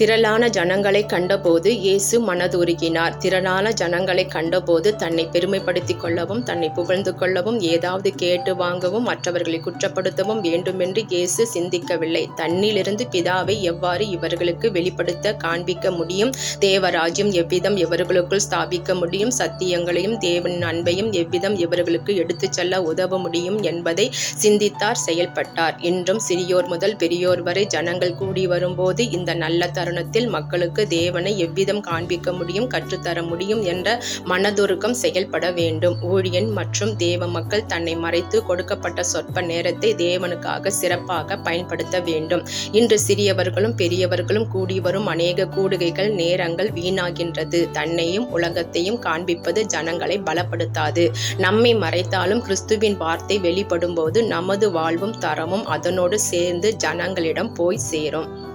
திரளான ஜனங்களை கண்டபோது இயேசு மனதுருகினார். திரளான ஜனங்களை கண்டபோது தன்னை பெருமைப்படுத்திக் கொள்ளவும் தன்னை புகழ்ந்து கொள்ளவும் ஏதாவது கேட்டு வாங்கவும் மற்றவர்களை குற்றப்படுத்தவும் வேண்டுமென்று இயேசு சிந்திக்கவில்லை. தன்னிலிருந்து பிதாவை எவ்வாறு இவர்களுக்கு வெளிப்படுத்த காண்பிக்க முடியும்? தேவராஜ்யம் எவ்விதம் இவர்களுக்குள் ஸ்தாபிக்க முடியும்? சத்தியங்களையும் தேவனின் அன்பையும் எவ்விதம் இவர்களுக்கு எடுத்துச் செல்ல உதவ முடியும் என்பதை சிந்தித்தார் செயல்பட்டார். இன்றும் சிறியோர் முதல் பெரியோர் வரை ஜனங்கள் கூடி வரும்போது இந்த நல்ல தருணத்தில் மக்களுக்கு தேவனை எவ்விதம் காண்பிக்க முடியும் கற்றுத்தர முடியும் என்ற மனதுருக்கம் செயல்பட வேண்டும். ஊழியன் மற்றும் தேவ மக்கள் தன்னை மறைத்து கொடுக்கப்பட்ட சொற்ப நேரத்தை தேவனுக்காக சிறப்பாக பயன்படுத்த வேண்டும். இன்று சிறியவர்களும் பெரியவர்களும் கூடி வரும் அநேக கூடுகைகள் நேரங்கள் வீணாகின்றது. தன்னையும் உலகத்தையும் காண்பிப்பது ஜனங்களை பலப்படுத்தாது. நம்மை மறைத்தாலும் கிறிஸ்துவின் வார்த்தை வெளிப்படும்போது நமது வாழ்வும் தரமும் அதனோடு சேர்ந்து ஜனங்களிடம் போய் சேரும்.